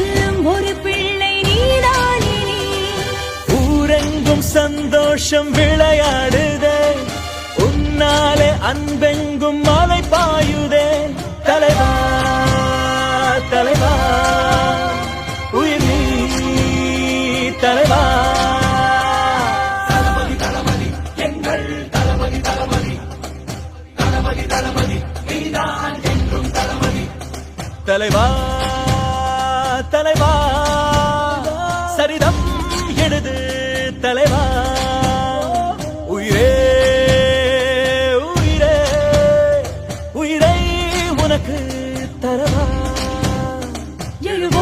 சொல்லும் ஒரு பிள்ளை நீதானே. நீ ஊரெங்கும் சந்தோஷம் விளையாடுதே. உன்னாலே அன்பெங்கும் மலை பாயுதே. தலைவா தலைவா உயிர் நீ தலைவா. தலைவா தலைவா. சரிதம் எழுது தலைவா. உயிரே உயிரே உயிரை உனக்கு தரவா.